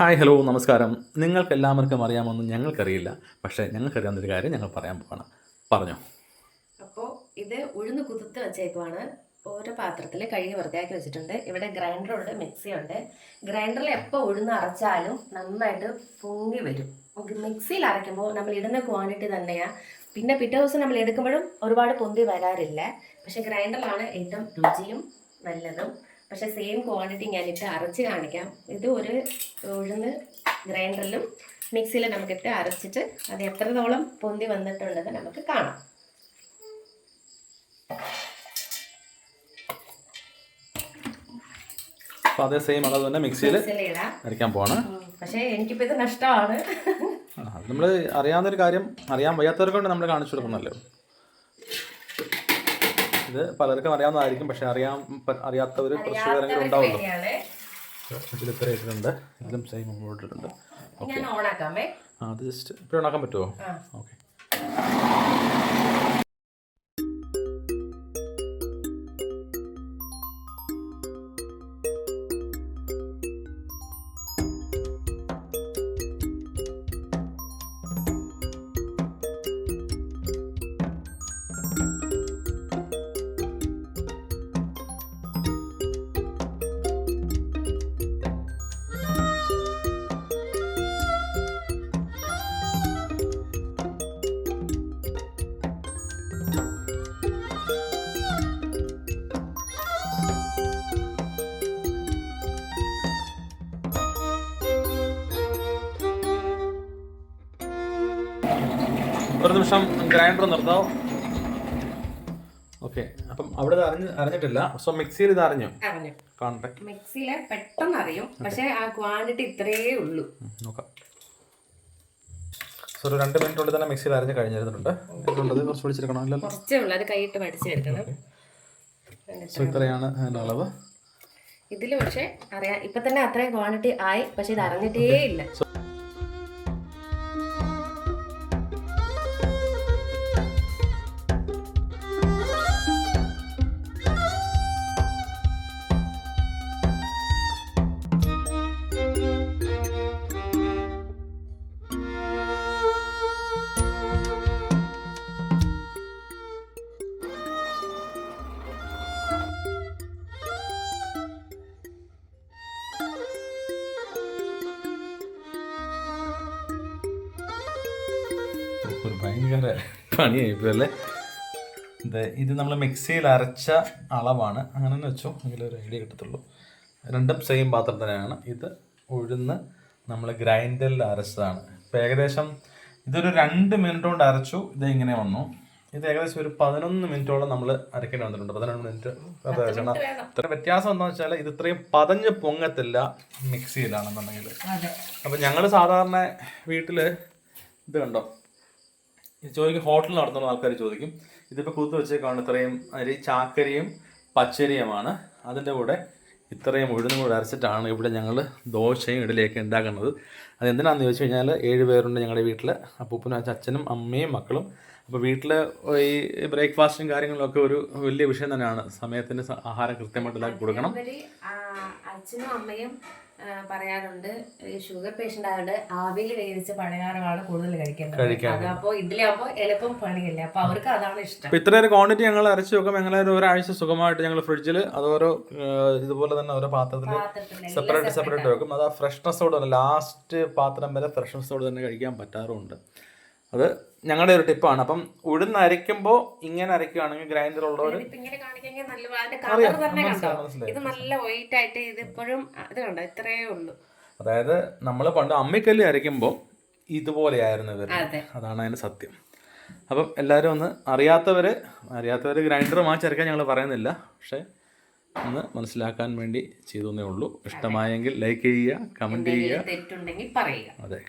Hi hello നമസ്കാരം. നിങ്ങൾക്ക് എല്ലാവർക്കും അറിയാമെന്ന് ഞങ്ങൾക്കറിയില്ല. പക്ഷേ ഞങ്ങൾക്കറിയാവുന്ന ഒരു കാര്യം ഞങ്ങൾ പറയാൻ പോവാണ്. പറഞ്ഞു. അപ്പോൾ ഇത് ഉഴുന്ന് കുതിർത്ത് വെച്ചേക്കുവാണ്. ഓരോ പാത്രത്തിൽ കഴുകി വൃത്തിയാക്കി വെച്ചിട്ടുണ്ട്. ഇവിടെ ഗ്രൈൻഡറുണ്ട് മിക്സിയുണ്ട് ഗ്രൈൻഡറിൽ എപ്പോൾ ഉഴുന്ന് അരച്ചാലും നന്നായിട്ട് പൊങ്ങി വരും. മിക്സിയിൽ അരയ്ക്കുമ്പോൾ നമ്മൾ ഇടുന്ന ക്വാണ്ടിറ്റി തന്നെയാണ് പിന്നെ പിറ്റേ ദിവസം നമ്മൾ എടുക്കുമ്പോഴും ഒരുപാട് പൊന്തി വരാറില്ല. പക്ഷേ ഗ്രൈൻഡറിലാണ് ഏറ്റവും രുചിയും നല്ലതും. പക്ഷെ സെയിം ക്വാണ്ടിറ്റി ഞാനിട്ട് അരച്ച് കാണിക്കാം. ഇത് ഒരു ഉഴുന്ന് ഗ്രൈൻഡറിലും മിക്സിയിലും നമുക്കിട്ട് അരച്ചിട്ട് അത് എത്രത്തോളം പൊന്തി വന്നിട്ടുണ്ടെന്ന് നമുക്ക് കാണാം. അതേ സെയിം അളവ് തന്നെ മിക്സിയിൽ മിക്സിയിലിടാം അരയ്ക്കാൻ പോവാണ്. പക്ഷേ എനിക്കിപ്പോൾ ഇത് നഷ്ടമാണ് നമ്മൾ അറിയാവുന്നൊരു കാര്യം അറിയാൻ വയ്യാത്തവർക്ക് കൊണ്ട് നമ്മൾ കാണിച്ചു കൊടുക്കുന്നല്ലോ ഇത് പലർക്കും അറിയാവുന്നതായിരിക്കും പക്ഷെ അറിയാൻ അറിയാത്തവർ കുറച്ച് പേരെങ്കിലും ഉണ്ടാവുള്ളൂ. ഇത്ര ഇട്ടിട്ടുണ്ട്. ഇതിലും സെയിം ഇട്ടിട്ടുണ്ട്. ഓക്കെ ആ അത് ജസ്റ്റ് ഇപ്പോൾ ഉണ്ടാക്കാൻ പറ്റുമോ ഓക്കെ ഒരു നിമിഷം ഗ്രൈൻഡർ നിർത്താവോ? ഓക്കെ അപ്പം അവിടെ അറിഞ്ഞ് അറിഞ്ഞിട്ടില്ല. സോ മിക്സിയിൽ ഇത് അറിഞ്ഞു? അറിഞ്ഞു. കാണട്ടെ. മിക്സിയിലെ പെട്ടെന്ന് അറിയും. പക്ഷെ ആ ക്വാണ്ടിറ്റി ഇത്രയേ ഉള്ളൂ. നോക്കാം. സോ ഒരു രണ്ട് മിനിറ്റ് കൊണ്ട് തന്നെ മിക്സിയിൽ അരഞ്ഞ് കഴിഞ്ഞിരുന്നുണ്ട് ഇതുള്ളത് കുറച്ച് പിടിച്ചെടുക്കണം അല്ലല്ലോ? കുറച്ചേ ഉള്ളൂ. അത് കൈയിട്ട് പഠിച്ചെടുക്കണം. സോ ഇത്രയാണ് അതിന്റെ അളവ്. ഇതിൽ പക്ഷെ അറിയാം ഇപ്പൊ തന്നെ അത്രയും ക്വാണ്ടിറ്റി ആയി പക്ഷെ ഇത് അറിഞ്ഞിട്ടേ ഇല്ല. ഭയങ്കര പണിയായിപ്പോയി അല്ലേ ഇത് ഇത് നമ്മൾ മിക്സിയിൽ അരച്ച അളവാണ്. അങ്ങനെ തന്നെ വെച്ചോ. എങ്കിലും ഒരു ഐഡിയ കിട്ടത്തുള്ളൂ. രണ്ടും സെയിം പാത്രം തന്നെയാണ്. ഇത് ഉഴുന്ന് നമ്മൾ ഗ്രൈൻഡറിൽ അരച്ചതാണ്. ഇപ്പം ഏകദേശം ഇതൊരു രണ്ട് മിനിറ്റ് കൊണ്ട് അരച്ചു. ഇത് ഇങ്ങനെ വന്നു. ഇത് ഏകദേശം ഒരു പതിനൊന്ന് മിനിറ്റോളം നമ്മൾ അരക്കേണ്ടി വന്നിട്ടുണ്ട്. പതിനൊന്ന് മിനിറ്റ് അത് വ്യത്യാസം എന്താണെന്ന് വെച്ചാൽ ഇത് ഇത്രയും പതഞ്ഞ് പൊങ്ങത്തില്ല മിക്സിയിലാണെന്നുണ്ടെങ്കിൽ അപ്പം ഞങ്ങൾ സാധാരണ വീട്ടിൽ ഇത് കണ്ടോ? ചോദിക്കും ഹോട്ടലിൽ നടത്തുന്ന ആൾക്കാർ ചോദിക്കും. ഇതിപ്പോൾ കുത്തു വെച്ചേക്കാണ് ഇത്രയും അരി ചാക്കരിയും പച്ചരിയുമാണ്. അതിന്റെ കൂടെ ഇത്രയും ഉഴുന്നും കൂടെ അരച്ചിട്ടാണ് ഇവിടെ ഞങ്ങൾ ദോശയും ഇഡലിയൊക്കെ ഉണ്ടാക്കുന്നത്. അതെന്തിനാണെന്ന് ചോദിച്ചു കഴിഞ്ഞാൽ ഏഴ് പേരുണ്ട് ഞങ്ങളുടെ വീട്ടിൽ അപ്പൂപ്പനും അച്ഛനും അമ്മയും മക്കളും അപ്പോൾ വീട്ടിൽ ഈ ബ്രേക്ക്ഫാസ്റ്റും കാര്യങ്ങളൊക്കെ ഒരു വലിയ വിഷയം തന്നെയാണ്. സമയത്തിന് ആഹാരം കൃത്യമായിട്ട് എല്ലാവർക്കും കൊടുക്കണം. അച്ഛനും അമ്മയും പറയാറുണ്ട് ഷുഗർ പേഷ്യന്റ് ആയതുകൊണ്ട് ആവിയിൽ വേവിച്ച പലഹാരമാണ് കൂടുതൽ കഴിക്കേണ്ടത്. അപ്പോൾ അതപ്പോ ഇതിലാകുമ്പോ എളുപ്പം പണിയല്ലേ. അപ്പോൾ അവർക്ക് അതാണ് ഇഷ്ടം. ഇത്ര ഒരു ക്വാണ്ടിറ്റി ഞങ്ങൾ അരച്ച് വെക്കും. ഞങ്ങൾ ഒരാഴ്ച സുഖമായിട്ട് ഞങ്ങൾ ഫ്രിഡ്ജിൽ അത് ഓരോ ഇതുപോലെ തന്നെ ഓരോ പാത്രത്തിൽ സെപ്പറേറ്റ് സെപ്പറേറ്റ് വെക്കും അത് ആ ഫ്രഷ്നെസ്സോട് തന്നെ ലാസ്റ്റ് പാത്രം വരെ ഫ്രഷ്നെസ്സോട് തന്നെ കഴിക്കാൻ പറ്റാറുമുണ്ട് അത് ഞങ്ങളുടെ ഒരു ടിപ്പാണ്. അപ്പം ഉഴുന്ന് അരയ്ക്കുമ്പോൾ ഇങ്ങനെ അരയ്ക്കുകയാണെങ്കിൽ ഗ്രൈൻഡർ ഉള്ളവർ അതിന്റെ ഇത് നല്ല വൈറ്റ് ആയിട്ട് ഇത് ഇപ്പോഴും ഇത് കണ്ടോ? ഇത്രയേ ഉള്ളൂ. അതായത് നമ്മൾ പണ്ട് അമ്മിക്കല്ല് അരയ്ക്കുമ്പോൾ ഇതുപോലെയായിരുന്നു ഇവർ. അതെ. അതാണ് അതിന്റെ സത്യം. അപ്പം എല്ലാവരും ഒന്ന് അറിയാത്തവർ അറിയാത്തവർ ഗ്രൈൻഡർ മാച്ചരയ്ക്കാൻ ഞങ്ങൾ പറയുന്നില്ല. പക്ഷേ ഒന്ന് മനസ്സിലാക്കാൻ വേണ്ടി ചെയ്തേ ഉള്ളൂ. ഇഷ്ടമായെങ്കിൽ ലൈക്ക് ചെയ്യുക കമന്റ് ചെയ്യുക. അതെ.